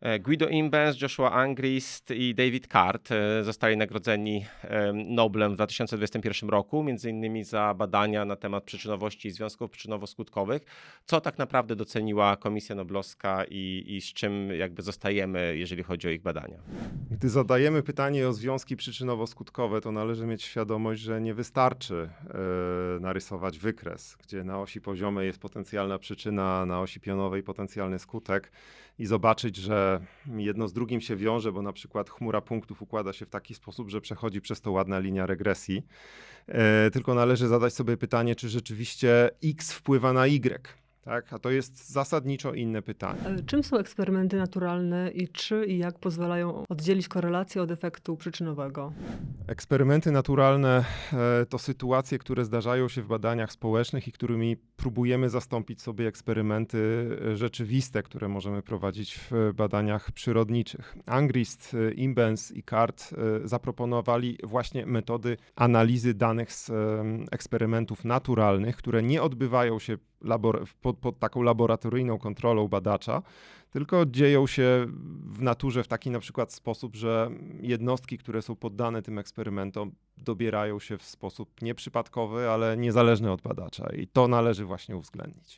E, Guido Imbens, Joshua Angrist i David Card e, zostali nagrodzeni e, Noblem w 2021 roku, między innymi za badania na temat przyczynowości i związków przyczynowo-skutkowych. Co tak naprawdę doceniła Komisja Noblowska i, i z czym jakby zostajemy, jeżeli chodzi o ich badania? Gdy zadajemy pytanie o związki przyczynowo-skutkowe, to należy mieć świadomość, że nie wystarczy e, narysować wykres, gdzie na osi poziomej jest potencjalna przyczyna, na osi pionowej potencjalny skutek i zobaczyć, że jedno z drugim się wiąże, bo na przykład chmura punktów układa się w taki sposób, że przechodzi przez to ładna linia regresji. E, tylko należy zadać sobie pytanie, czy rzeczywiście x wpływa na y. Tak? A to jest zasadniczo inne pytanie. Ale Czym są eksperymenty naturalne i czy i jak pozwalają oddzielić korelację od efektu przyczynowego? Eksperymenty naturalne e, to sytuacje, które zdarzają się w badaniach społecznych i którymi próbujemy zastąpić sobie eksperymenty e, rzeczywiste, które możemy prowadzić w e, badaniach przyrodniczych. Angrist, e, Imbens i Cart e, zaproponowali właśnie metody analizy danych z eksperymentów naturalnych, które nie odbywają się labor- pod, pod taką laboratoryjną kontrolą badacza, tylko dzieją się w naturze w taki na przykład sposób, że jednostki, które są poddane tym eksperymentom, dobierają się w sposób nieprzypadkowy, ale niezależny od badacza i to należy właśnie uwzględnić.